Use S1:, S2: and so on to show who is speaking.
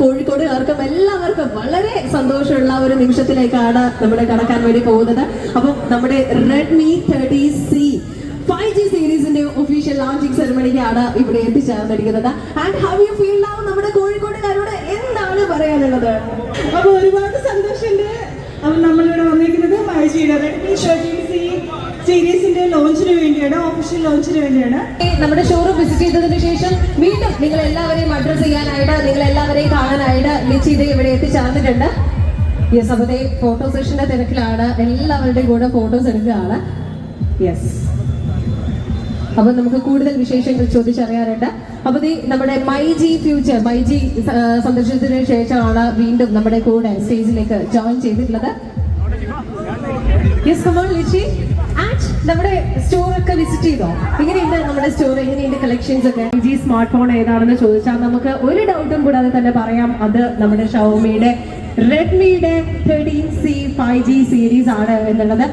S1: കോഴിക്കോടുകാർക്കും എല്ലാവർക്കും വളരെ സന്തോഷമുള്ള ഒരു നിമിഷത്തിലേക്കാണ് നമ്മുടെ കടക്കാൻ വേണ്ടി പോകുന്നത്. അപ്പം നമ്മുടെ Redmi thirty C five G സീരീസിന്റെ ഒഫീഷ്യൽ ലോഞ്ചിങ് സെറമണിക്കാണ് ഇവിടെ എത്തിച്ചേർന്നിരിക്കുന്നത്. And how you feel now നമ്മുടെ കോഴിക്കോടുകാരോട് എന്താണ് പറയാനുള്ളത്?
S2: അപ്പൊ ഒരുപാട് സന്തോഷമുണ്ട്. അപ്പൊ നമ്മളിവിടെ വന്നിരിക്കുന്നത് ഫൈവ് ജിയുടെ റെഡ്മി തേർട്ടി സി സീരീസിന്റെ ലോഞ്ചിന് വേണ്ടിയാണ് ഓഫീഷ്യൽ ലോഞ്ചിന് വേണ്ടിയാണ്.
S1: നമ്മുടെ ഷോറൂം വിസിറ്റ് ചെയ്തതിന് ശേഷം വീണ്ടും നിങ്ങൾ എല്ലാവരെയും അഡ്രസ് ചെയ്യാനായിട്ട് നിങ്ങൾ എല്ലാവരെയും കാണാനായിട്ട് ലിച്ചി ഇത് ഇവിടെ എത്തിച്ചേർന്നിട്ടുണ്ട്. യെസ് അപ്പോൾ ഫോട്ടോ സെഷന്റെ തിരക്കിലാണ്. എല്ലാവരുടെയും കൂടെ ഫോട്ടോസ് എടുക്കുകയാണ്. യെസ് അപ്പൊ നമുക്ക് കൂടുതൽ വിശേഷങ്ങൾ ചോദിച്ചറിയാനുണ്ട് അപ്പൊ നമ്മുടെ my G future my G സന്ദർശനത്തിന് ശേഷമാണ് വീണ്ടും നമ്മുടെ കൂടെ സ്റ്റേജിലേക്ക് ജോയിൻ ചെയ്തിട്ടുള്ളത്. Yes come on Lichi. നമ്മുടെ സ്റ്റോർ ഒക്കെ വിസിറ്റ് ചെയ്തോ? എങ്ങനെയുണ്ട് നമ്മുടെ സ്റ്റോർ എങ്ങനെയുണ്ട് കളക്ഷൻസ് ഒക്കെ? ജി സ്മാർട്ട് ഫോൺ ഏതാണെന്ന് ചോദിച്ചാൽ നമുക്ക് ഒരു ഡൗട്ടും കൂടാതെ തന്നെ പറയാം. അത് നമ്മുടെ ഷവോമിയുടെ റെഡ്മിയുടെ thirteen C five G series ആണ് എന്നുള്ളത്.